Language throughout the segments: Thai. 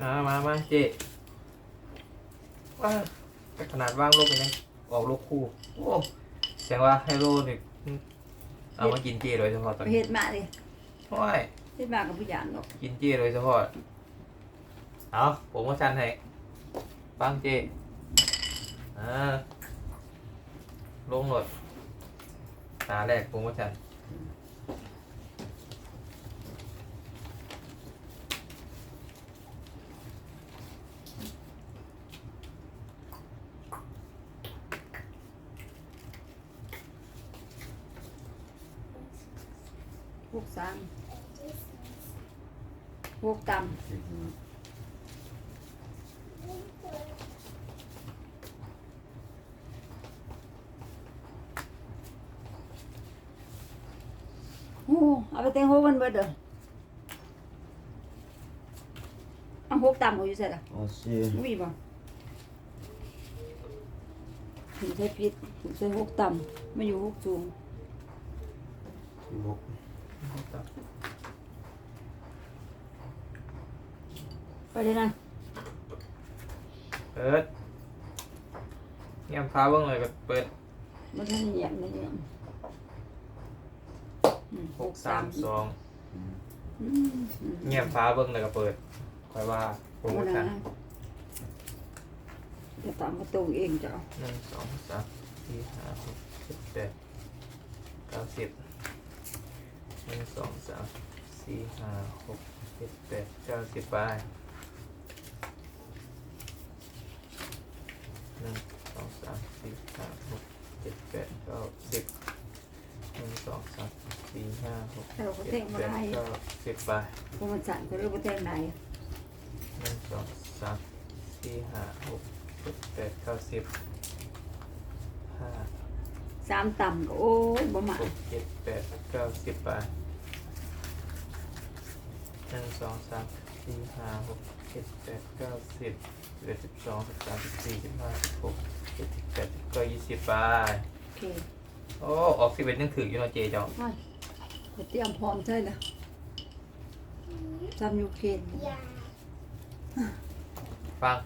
มามามาเจ๊ว้าแต่ขนาดว่างโลกไปยังออกโลกคู่ โอ้แสดงว่าไฮโลนี่เอามากินเจ๊โดยเฉพาะตอนไปนี้เฮ็ดมาดิโอ้ย เฮ็ดมากับผู้หญิงดอกกินเจ๊โดยเฉพาะเอาผมก็ชันให้ฟังเจ๊อ่าลงหลดตาแรกผมก็ชัน พวกสามพวกต่ำโอ้เอาไปเต็งหกมันเบิดเด้อเอาหกต่ำเอาอยู่ใส่ละเอาสิมีบ่ถึงใช้พิษถึงใช้หกต่ำไม่อยู่หกสูงหก ไปเลยนะเปิดเงียบฟ้าเบิ้งเลยก็เปิดมันทันเหยียบนะเนี่ยอืมหกสามสองอืมอืมเงียบฟ้าเบิ้งเลยก็เปิดคอยว่าโปรโมเอาชั่นนะจะตามประตูเองเจ้าหนึ่งสองสามสี่ห้าหกเจ็ดแปดเก้าสิบหนึ่งสองสามสี่ห้าหกเจ็ดแปดเก้าสิบไป หนึ่งสองสามสี่ห้าหกเจ็ดแปดเก้าสิบหนึ่งสองสามสี่ห้าหกเจ็ดแปดเก้าสิบไปเพราะมันสั่นก็เรียกว่าเท่งไหนหนึ่งสองสามสี่ห้าหกเจ็ดแปดเก้าสิบห้าสามต่ำก็โอ้ยบ่มาหกเจ็ดแปดเก้าสิบไปหนึ่งสองสามสี่ห้าหกเจ็ดแปดเก้าสิบ สิบเอ็ดสิบสองสิบสามสิบสี่สิบห้าสิบหกเจ็ดสิบแปดสิบเก้ายี่สิบไปโอเคโอ้ออกสิบเอ็ดยังถืออยู่เนาะเจเจ้าไปไปเตรียมพร้อมใช่ละจำยูเคนฟัง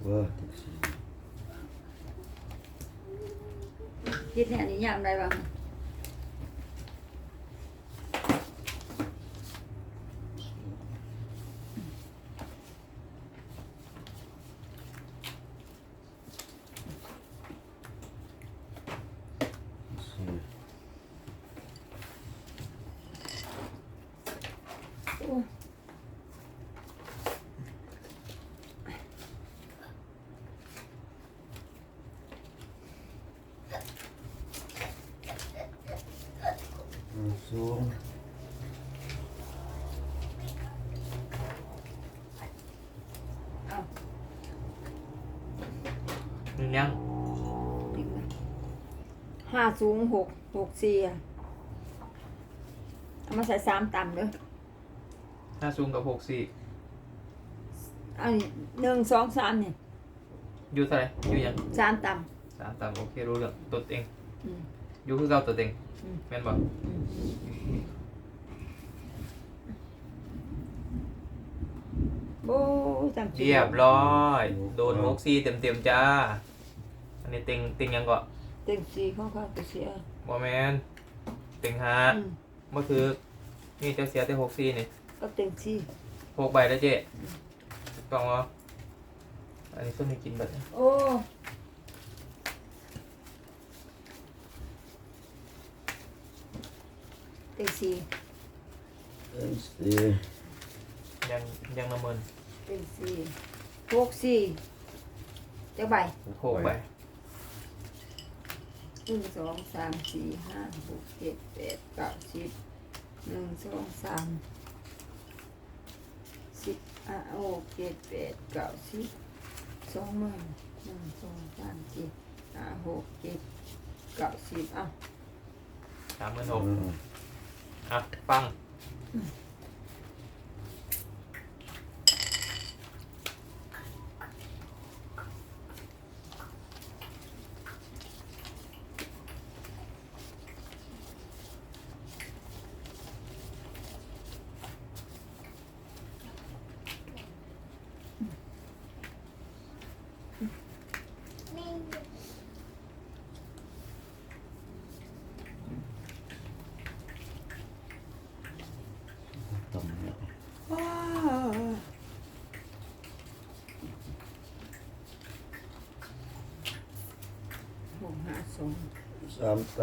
เบอร์ติดสี่ คิดเนี่ยนี่ยามใดบ้าง สี่ โอ้ย อืมสูง เอา หนึ่งยังอีกนะห้าสูงหกหกสี่อะเอามาใส่สามต่ำเด้อห้าซูงกับหกสี่อันนี้หนึ่งสองสามเนี่ยอยู่เท่าไหรอยู่ยังสามต่สามตามโอเครู้เรื่องตัวเองำอืมอยู่คือเก่าตัวเองอืม แม่นบอก อืม โอ้ยจำชื่อเรียบร้อย โดนหกสี่เต็มเต็มๆจ้า อันนี้เต็งเต็งยังก็เต็งสี่ของเขาก็เสียบอแมนเต็งห้าอืมเมื่อคือ นี่เจ้าเสียแต่หกสี่นี่ก็เต็งสี่หกใบแล้วเจ๊ถูกต้องเหรออันนี้ส้มให้กินแบบโอ้เต็งสี่เอ็มสี่ยังยังละเมิน เต็งสี่หกสี่เจ้าใบหกใบหนึ่งสองสามสี่ห้าหกเจ็ดแปดเก้าสิบหนึ่งสองสามสิบอะหกเจ็ดแปดเก้าสิบสองหมื่นหนึ่งสองสามสี่ห้าหกเจ็ดเก้าสิบอะสามหมื่นหอืกมอะฟัง สองสามต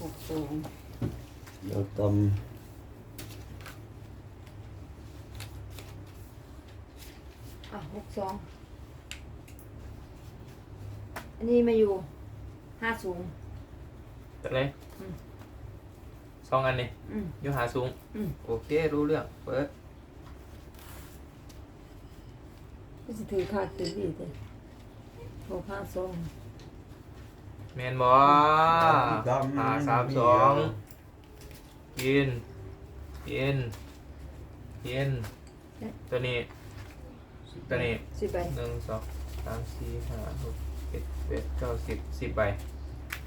หกสองำเดี๋ยวตอะหกสองอันนี้มาอยู่ห้าสูงจัดเลยอืม สองอันนี้ อืมอยู่หาสูงอืม โอเค รู้เรื่อง เปิด ก็จะถือขาดถือดีเลยหกห้าสองแมนบอำดำหาสามสองกินกินกินตัวนี้ ตัวนี้สิบใบหนึ่งสองสามสี่ห้าหกเจ็ดแปดเก้าสิบสิบใบ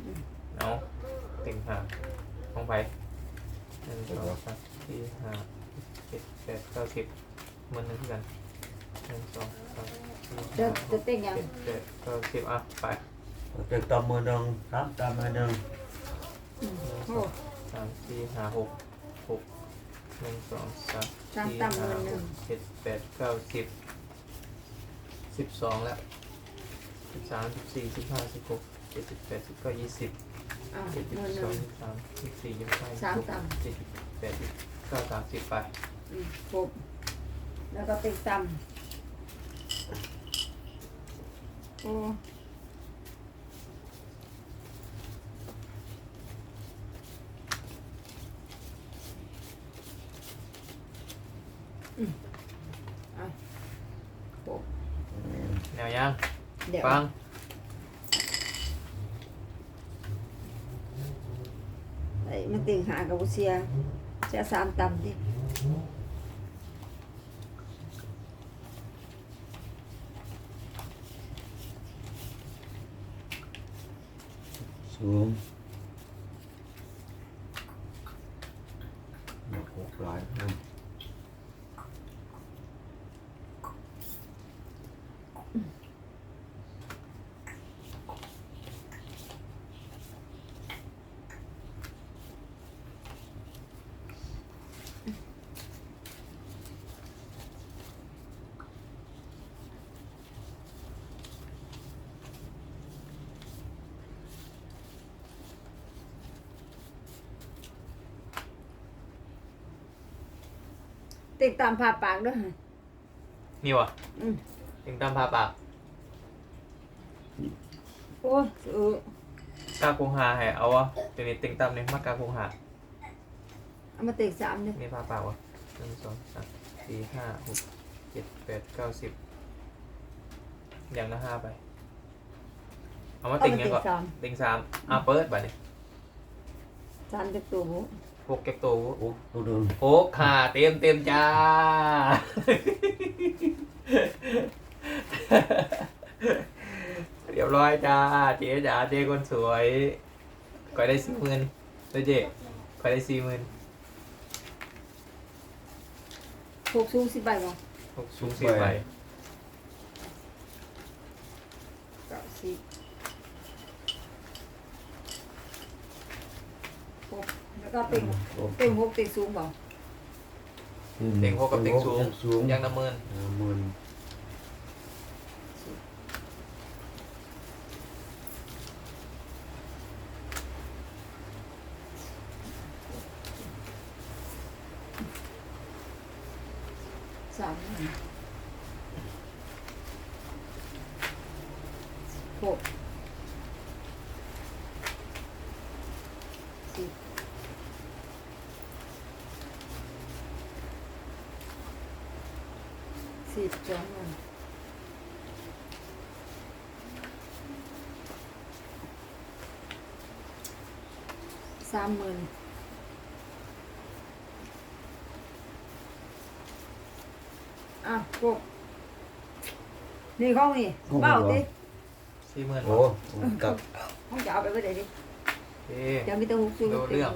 อืมเอาติ่งหาของไป หนึ่งสองสามสี่ห้าเจ็ดแปดเก้าสิบมันหนึ่งที่กันหนึ่งสองสามสี่จะห้าหจะกเต้นยังเจ็ดแปดเก้าสิบอะไปเต็งตำมือหนึ่งสามตำมือหนึ่งอืมหนึ่งโอ้สองสามสี่ห้าหกหกหนึ่งสองสามสามสี่ต่ำห้ามือหหนึ่กงเจ็ดแปดเก้าสิบสิบสองแล้วสิบสามสิบสี่สิบห้าสิบหกเจ็ดสิบแปดสิบเก้ายี่สิบ อะเจ็ดสิบมือหสอนึ่งงสิบสามสิบสี่ยี่สิบห้ายี่สามสิบหกต่ำเจ็ดสิบแปดสิบเก้าสามสิบไปอืมหกแล้วก็เต็งต่ำโอ้อืมอะหกแนวยังเดี๋ยว ฟัง ไอ้มันติ่ง หากับบุเซียเสียสามต่ำดิสูงหกหลาย ครับติ่งต่ำผ่าปากด้วยฮะมีวะอืมติงตามพาปากโอ้ยเออกาคงหาให้เอาวะเดี๋ยวนี้ติงตามเนี่ยมากาคงหาเอามาติ่งสามเนี่ยมีพาปากวะหนึ่งสองสามสี่ห้าหกเจ็ดแปดเก้าสิบอย่างละห้าไป เอามาเอาติงมายังติ่งก่อนสามติงสามอะเปิดบัดนี้สามจะตัวบุ หกเก็บตัวโอ้ตัวหนึ่งหกค่ะเต็มเต็มจ้า เรียบร้อยจ้า เจ๊จ๋าเจ๊คนสวยก็ได้สี่หมื่นด้วยเจ๊ก็ได้สี่หมื่นหกสูงสิบใบบ่หกสูงสี่ใบเก้าสิบห กแล้วก็ติ่งติ่งหกติ่งสูงบ่เต็งหกกับเต็งสูงสูงยังละหมื่นห้าหมื่นสามหมื่นหกสิบ สิบสองหมื่นสามหมื่นอะหกนี่ของนี่เบ้าดิสี่หมื่นโอ้กับห้องจะเอาไปไว้ไหนดิเอ๊เดี๋ยวมีแต่หกสูงดูเรื่อง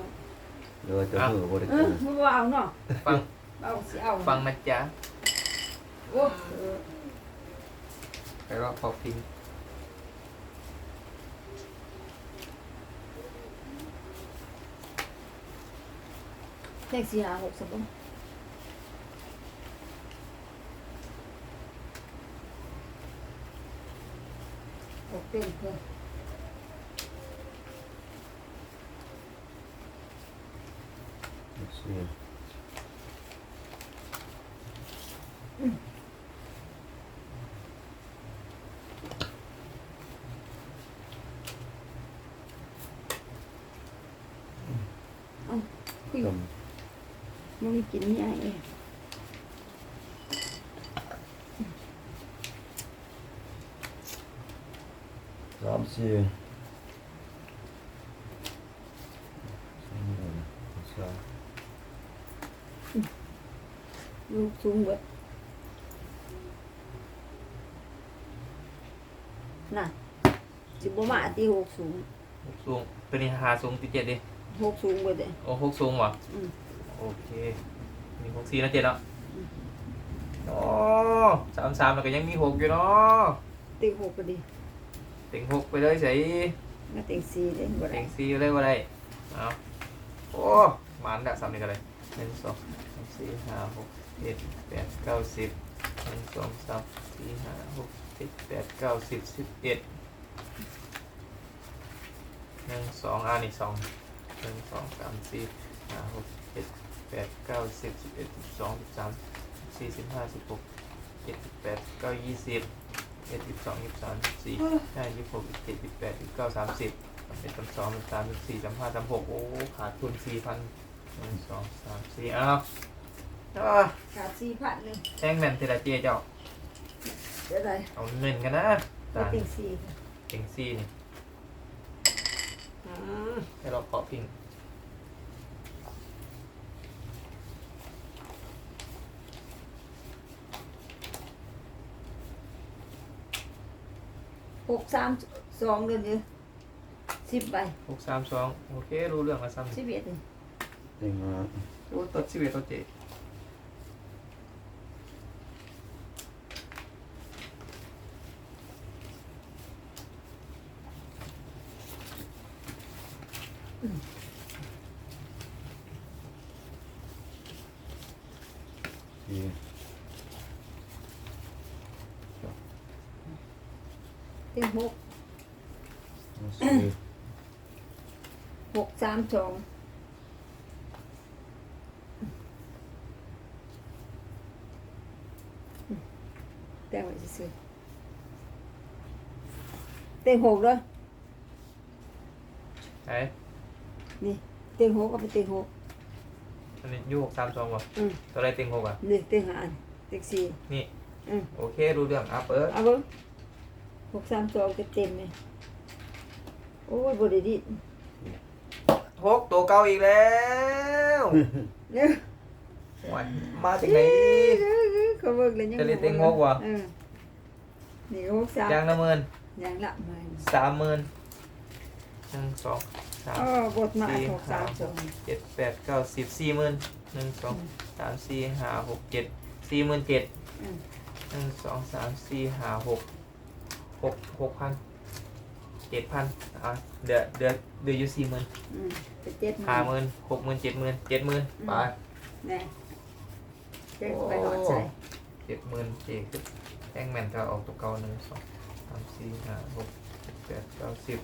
เดี๋ยวจะเหือบริเอกูอไม่ว่าเอาเนาะฟังเอาสิเอาฟังนะจ๊ะ ไปรอบพอพิงเลขสี่หาหกสิบูรณ์ออกเป็นเพื่อสี่ อืม คุยต่มันมีกินนี่ไอ้เองำสามสี่สามหนึ่งสามลูกสูงเบิดน่ะสิบ่มาตีหกสูงหกสูงตัวนี้หาสูงติดเจ็ดดิ หกสูงเบิดเลยโอ้หกสูงวะอืมโอเคมีหกสี่นะเจ็ดเนาะอืมโอ้สามสามแล้วก็ยังมีหกอยู่เนาะตีหกก็ดีเต็งหกไปเลยใส่มาตีสี่ได้บ่ได้เต็งสี่เลยว่าได้เอาโอ้มันละสามนี่กันเลยหนึ่งสองสามสี่ห้าหกเจ็ดแปดเก้าสิบหนึ่งสองสามสี่ห้าหกเจ็ดแปดเก้าสิบสิบเอ็ดหนึ่งสองอ่านี่สองห นึ่งสองสามสี่ห้าหกเจ็ดแปดเก้าสิบสิบเอ็ดสิบสองสิบสามสิบสี่สิบห้าสิบหกเจ็ดสิบแปดเก้ายี่สิบเอ็ดสิบสองยี่สิบสามยี่สิบสี่ห้ายี่สิบหกยี่สิบเจ็ดยี่สิบแปดยี่สิบเก้าสามสิบเอ็ดสามสองสามสามสามสี่สามห้าสามหกโอ้ขาดทุนสี่พันหนึ่งสองสามสี่อ้าวอ้าวขาดสี่พันเลยแท่งแมนเทลาเจียเจ้าเดี๋ยวได้เอาเงินกันนะไปตาตีสี่เก่งซี่นี่อืม ให้เราเกาะพิงหกสามสองเดือนเดียวสิบใบหกสามสองโอเค รู้เรื่องแล้วซ้ำสิบเอ็ดเลยเต็งห้าโอ้ตัดสิบเอ็ดตัวเจสี่ ตีหกห้าสี่หกสามสองแต่งไว้ซื้อๆเต็งหกเลยไหนนี่เต็งหกก็ไปเต็งหกอันนี้อยูหกสามสองวะอืมตัวอะไรเต็งหกอะนี่เต็งหาเต็งสี่นี่ อืมโอเค รู้เรื่องอะเปิดเอาเบิ้ง หกสามสองเต็มๆเลยโอ้ยบริดิหกตัวเก่าอีกแล้วเนี่ยโอ้ยมาจากไหนเขาเบิกเลยยังจะเรียนเต็งหกวะเออนี่หกสามยางละหมื่นยังละมาสามหมื่นหนึ่งสองสามอ๋อบทมาสี่หกสามสองเจ็ดแปดเก้าสิบสี่หมื่นหนึ่งสองสามสี่ห้าหกเจ็ดสี่หมื่นเจ็ดอืมหนึ่งสองสามสี่ห้าหก หกหกพันเจ็ดพันอะเดือเดือเดืออยู่สี่หมื่นอืมไปเจ็ดห้าหมื่นหกหมื่นเจ็ดหมื่นเจ็ดหมื่นไปแน่เจ็ดไปหอดใจเจ็ดหมื่นเจ็ดแท่งแมนก็ออกตัวเก่าหนึ่งสองสามสี่ห้าหกเจ็ดแปดเก้าสิบ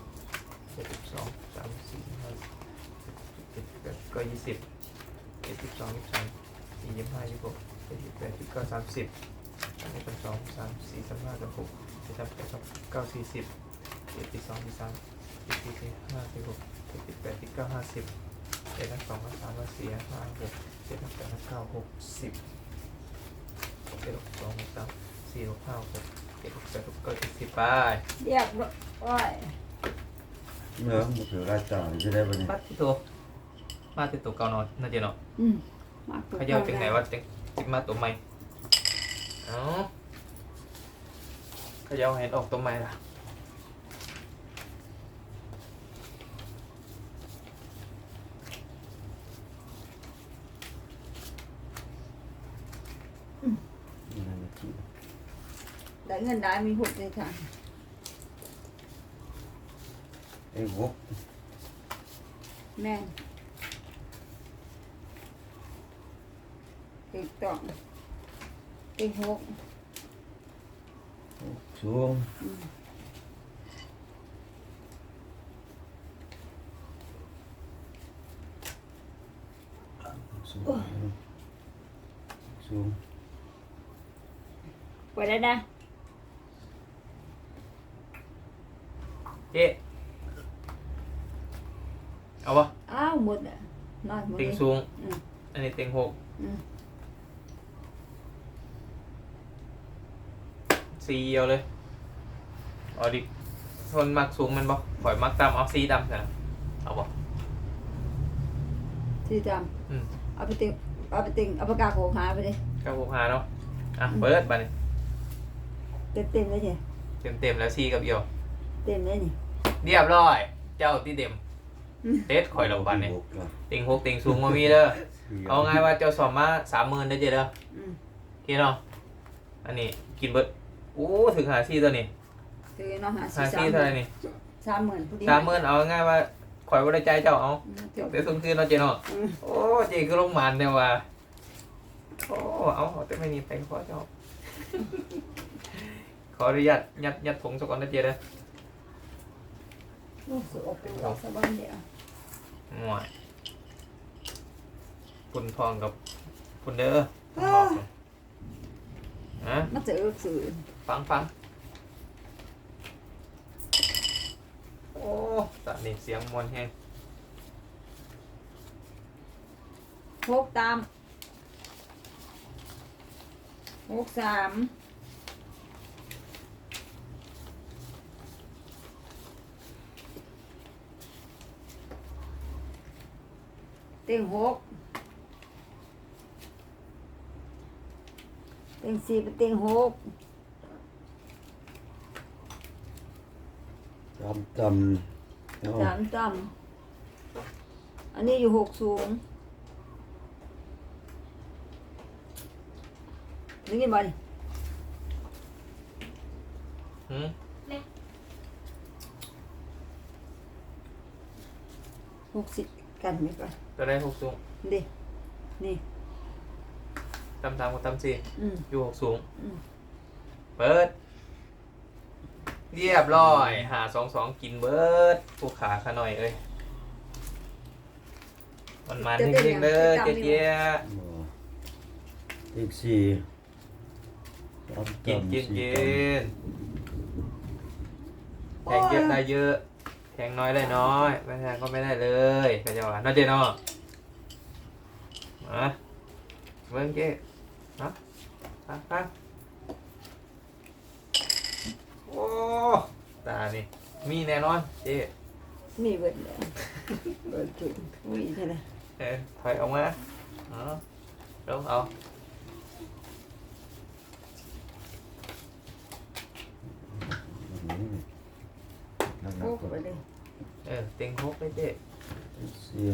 เจ็ดสิบสองสามสี่ห้าเจ็ดแปดเก็ยี่สิบเจ็ดสิบสองยี่สิบสามสี่ยี่สิบห้ายี่สิบหกเจ็ดสิบแปดสิบเก้าสามสิบอันนี้เป็นสองสามสี่สามห้าสามหก เจ็ดสามแปดสามเก้าสี่สิบเจ็ดสิบสองสิบสามสิบสี่สิบห้าสิบหกเจ็ดสิบแปดสิบเก้าห้าสิบเจ็ดสิบสองสิบสามสิบสี่ห้าหกเจ็ดสิบแปดสิบเก้าหกสิบเจ็ดหกสองหกสามสี่หกห้าหกเจ็ดหกแปดหกเก้าสิบสิบไปเรียกร้อยเนื้อหมดเหลือรายจ่ายจะได้ปะเนี่ยปัดที่ตัวมาที่ตัวเก่านอนน่าจะเนาะอืมมากเขาเยาจังไหนว่าจังจิมาตัวใหม่เอ้าเขาเยาเห็นออกตัวใหม่ล่ะนี่นะเมื่อกี้ได้เงินได้มีหกในทางเอ้ยหกแม่นติดต้องติดหกสูงอืมสูงสูงไปได้นะเจ๊เอาปะอ้าวหม xuống. Xuống. Ủa. xuống. Qua đây nè chị. Đâu không à một nói một tiếng xuống. Ừ. đây này tiếng hộp ừ. ต็งหกอืมสีเอียวเลยเอาดิทนมักสูงมันบ่ข่อยมักต่ำเอาสีดำนะเอาบ่ที่จอืมำเอาไปติงเอาไปติงเอาปากกาโขกหาไปดิเก้าหกห้าเนาะอะเปิดบัดนี้เต็มเต็มๆเลยเนี่ยเต็มเต็มๆแล้วสีกับเอียว เต็มเลยนี่เรียบร้อย เจ้าที่เต็มเต็ดข่อยเราบัดนี้หกละเต็งหกเต็งสูงมามีเด้อสี่เอาไงว่าเจ้าสอบมาสามหมื่นได้เจเด้ออืมโอเคเนาะอันนี้กินเบิด โอ้ถึงหาซี่ตัวนี้ถือน้องหาหาสี่สามซี่เท่าไหร่นี่สามหมื่นพอดีสามหมื่นเอาง่ายว่าข่อยว่าได้ใจเจ้าเอาอืมจบเดี๋ยวส่งคืนเนาะเจเนาะอืมโอ้เจคือลงหมันเดียวว่ะโอ้เอาเอาแต่ไม่มีไปขอเจ้า ขออนุญาตยัดยัดผงสกอนนะเจเด้อโอ้สุดอกเป็นดอกสะบันเดียวหน่วยคุณทองกับคุณเด้อต้องบอกก่อนฮะมาเจอสื่อ ฟังฟังโอ้ตอนนี้เสียงมวนแห้งหกตามหกสามเต็งหกเต็งสี่เป็นเต็งหก จำจำเอาสามต่ำอันนี้อยู่หกสูงนี่กินบ่นี่หืมหกสิบกันไหมก่อนตัวได้หกสูงดินี่ ตำตามกับตำสี่อืมอยู่หกสูง อืม เปิด เรียบร้อยหาสองสองกินเบิร์ดผู้ขาขาหน่อยเอ้ยมันมันจริงๆเลยเจ๊เจ๊บ่อีกสี่จำกินจำกินสี่กินแทงเยอะได้เยอะแทงน้อยได้น้อยไม่แทงก็ไม่ได้เลยก็จะว่าน่าเจเนาะมาเบิ้งเจ๊ฮะฟังฟังโอ้ตานี่ มีแน่นอนเจ๊มีเบิดเลยเบิดจุดอุ้ยใช่ไหมเออถอยออกมาเอาลงเอาอืมนั่นโอ้นะไปเลยเออเต็งหกเลยเจ๊อีกสี่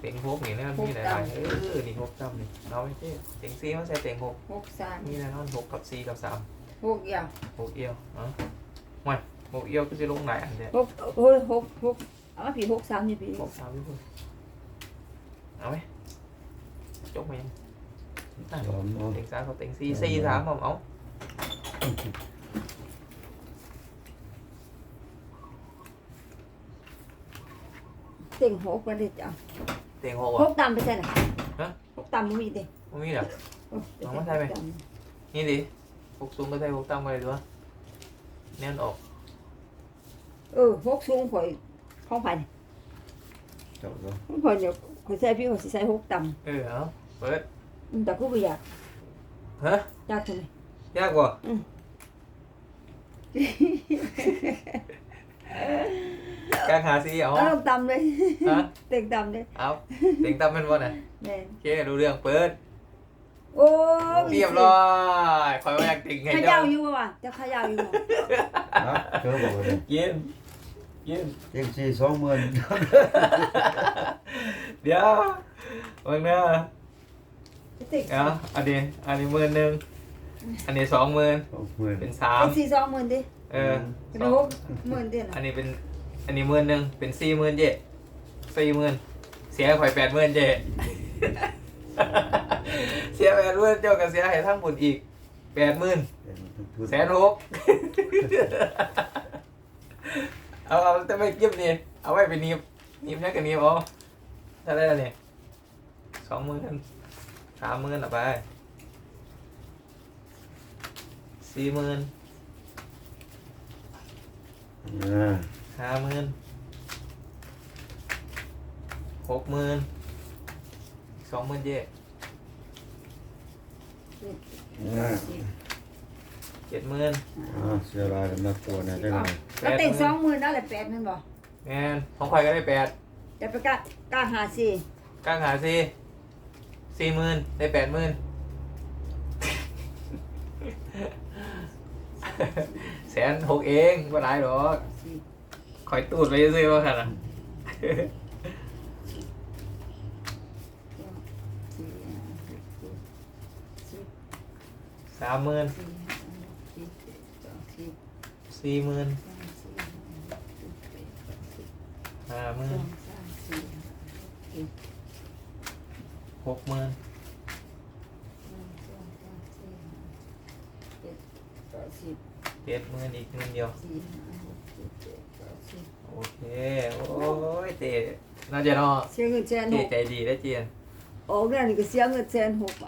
เต็งหกนี่นะมันมีหลายๆเออนี่หกจำนี่เอาไปเจ๊เต็งสี่มาใส่เต็งหกหกสามมีแน่นอนหกกับสี่กับสามหกอย่างหกเอียวเอ๋อไม่ หกเอียวก็จะลงไหนอันเนี้ยหกโอ้ยหกหกเอามาผีหกสามนี่ผีหกสามพี่พูดเอาไหมจบไหมยังจำเอา เต็งสามกับเต็งสี่สี่สามผมเอาเต็งหกไปเลยจ้ะเต็งหกหอะ กตามไปใช่ไหมฮะ หกตามไม่มีเด้ไม่มีเหรอโอ้ยเอามาใส่ไป นี่ดิหกสูงก็ใส่หกต่ำก็ได้ด้วยแน่นออก เออหกสูงข่อยของผ่านเจ้าก็ของผ่านเดี๋ยวข่อยใส่พี่ข่อยสิใส่หกตเออเอาเปิดำอืมแต่กูไม่อยากฮะอยากทำไมยากกว่าอืมการหาซีเอา เอาลงตำเลยฮะ เต็งตำเลยเอาเต็งต่ำเป็นวันน่ะแม่นโอเครู้เรื่องเปิดโอ้ยเรียบร้อยคอยว่าอยากติ่งให้เขเจ้าย่าอยู่บ่วะจะเขย่าอยู่บ่ นะเจอบอกเลย เย็นเย็นเต็งสี่สองหมื่นเดี๋ยวมึงเนอะเต็งเอาอันนี้อันนี้หมื่นหนึ่งอันนี้สองหมื่นสองหมื่นเป็นสามเต็งสี่สองหมื่นดิเออเป็นสองหกหมื่นดินะอันนี้เป็นอันนี้หมื่นหนึ่งเป็นสี่หมื่นเจ๊สี่หมื่นเสียข่อยแปดหมื่นเจ๊เสียแปดหมื่นเจ้าก็เสียให้ทั้งหมดอีกแปดหมื่นแสนหก เอาเอาแต่ไม่เก็บนี่เอาไว้เป็นนีบนีบนี่กันนีบเอาถ้าได้แล้วเนี่ยสองหมื่นสามหมื่นละไปสี่หมื่นอ่าห้าหมื่นหกหมื่นสองหมื่นเย่เจ็ดอ่าสิบเจ็ดหมื่นอ่าเสียรายกันมาตัวเนี่ยจังไง ก็เต็งสองหมื่นนั่นแหละแปดนั่นบ่แม่นของใครก็ได้แปดจะไปกล้าก้าหาสี่กลางหาสี่สี่หมื่นได้แปดหมื่นแสนหกเองไม่ได้หรอกสี่คอยตูดไปซื้อว่าขนาดสี่ห้าหกเจ็ดสิบสามหมื่นสี่ห้าหกเจ็ดแปดเก้าสิบสี่หมื่น สามสี่ห้าหกเจ็ดแปดเก้าสิบ ห้าหสมื่อนงสามสี่ห้าหกเจ็ดหกหมื่นหนึ่งสองสามสี่ห้าเจ็ดแปดสิบเจ็ดหมื่นอีกหมื่นเดียว สี่ห้าหกเจ็ดแปดเก้าสิบโอเค โอ้ยเจน่าจะเนาะเสียเงินแสนเจหกใจดีได้เจียนออกเดือนนี้ก็เสียเงินแสนหกบาท